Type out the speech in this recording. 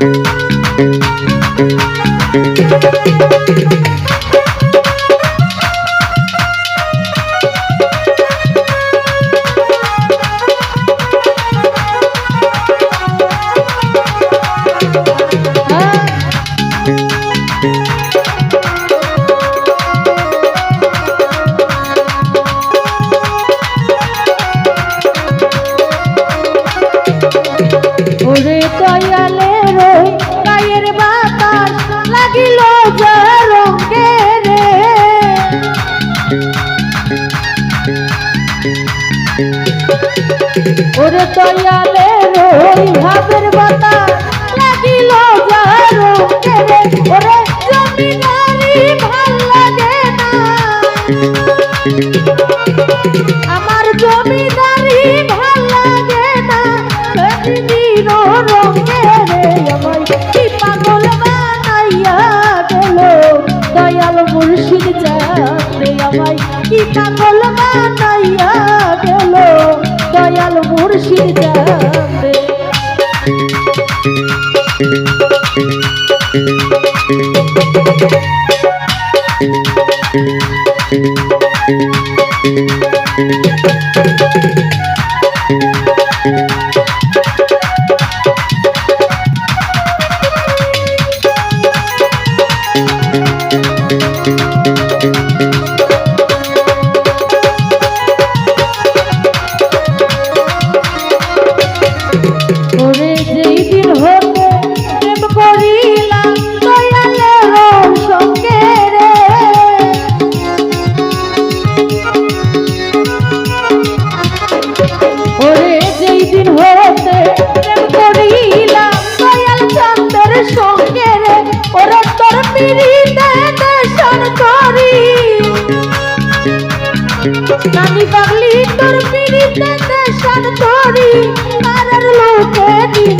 ওরে ওরে দয়ালে রই ভাবের বাতাস লাগিল ওরে ভালো লাগে না। আমার জমিদারি ভালো লাগে না। রঙে রে আমায় কি পাগল বানাইয়া গেল? দয়াল মুর্শিদ কি পাগল ওরে ওরে যেই দিন হতে প্রেম করিলাম নানি পাগলি তোর পিড়িতে দেশন করি তারার লোকে দিতে